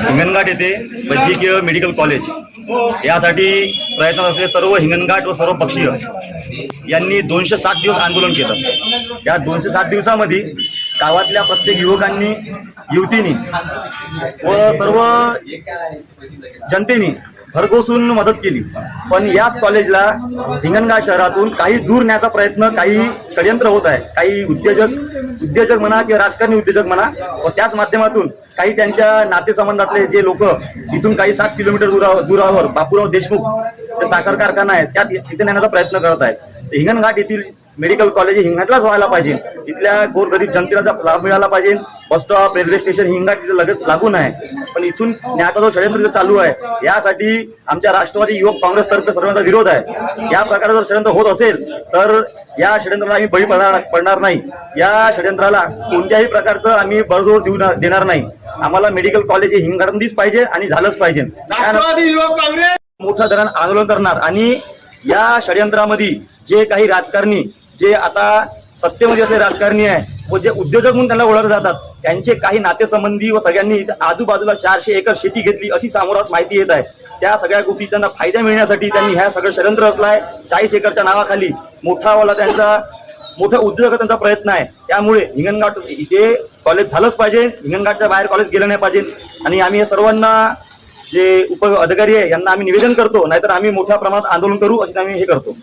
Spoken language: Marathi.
हिंगणघाट येथे वैद्यकीय मेडिकल कॉलेज यासाठी प्रयत्न असलेले सर्व हिंगणघाट व सर्व पक्षीय यांनी दोनशे सात दिवस आंदोलन केलं. या दोनशे सात दिवसामध्ये गावातल्या प्रत्येक युवकांनी युवतींनी व सर्व जनतेने भरघोसून मदत केली. पण याच कॉलेजला हिंगणघाट शहरातून काही दूर न्यायचा प्रयत्न काही षडयंत्र होत आहे. काही उद्योजक उद्योजक म्हणा किंवा राजकारणी उद्योजक म्हणा व त्याच माध्यमातून काही त्यांच्या नातेसंबंधातले जे लोक इथून काही सात किलोमीटर दुरावर दुरावर बापूराव देशमुख जे साखर कारखाना आहे त्यात तिथे नेण्याचा प्रयत्न करत आहेत. हिंगणघाट येथील मेडिकल कॉलेज हे हिंगणघाटलाच व्हायला पाहिजे. इथल्या गोरगरीब जनतेला लाभ मिळाला पाहिजे bus stop railway station Hinganghat तिथे लगेच लागून आहे. पण इथून न्यायाचा जो षडयंत्र चालू आहे. यासाठी आमच्या राष्ट्रवादी युवक काँग्रेसतर्फे सर्वांचा विरोध आहे. या प्रकारे जर षडयंत्र होत असेल तर या षडयंत्राला आम्ही बळी पडणार पडणार नाही. या षडयंत्राला कोणत्याही प्रकारचं आम्ही बळजोर देऊ देणार नाही. आम्हाला मेडिकल कॉलेज हे पाहिजे आणि झालंच पाहिजे. त्यानंतर राष्ट्रवादी युवक काँग्रेस! मोठं धरण आंदोलन करणार आणि या षडयंत्रामध्ये जे काही राजकारणी जे आता सत्तेमध्ये असले राजकारणी आहे व जे उद्योजक म्हणून त्यांना ओळखले जातात त्यांचे काही नातेसंबंधी व सगळ्यांनी इथं आजूबाजूला चारशे एकर शेती घेतली अशी समोरात माहिती येत आहे. त्या सगळ्या गोष्टी त्यांना फायदा मिळण्यासाठी त्यांनी ह्या सगळं षडयंत्र असलं आहे चाळीस एकरच्या नावाखाली मोठा वाला त्यांचा मोठा उद्योजक त्यांचा प्रयत्न आहे. त्यामुळे हिंगणघाट इथे कॉलेज झालंच पाहिजे हिंगणघाटच्या बाहेर कॉलेज गेलं नाही पाहिजे. आणि आम्ही सर्वांना जे उप अधिकारी आहे यांना आम्ही निवेदन करतो नाहीतर आम्ही मोठ्या प्रमाणात आंदोलन करू असं आम्ही हे करतो.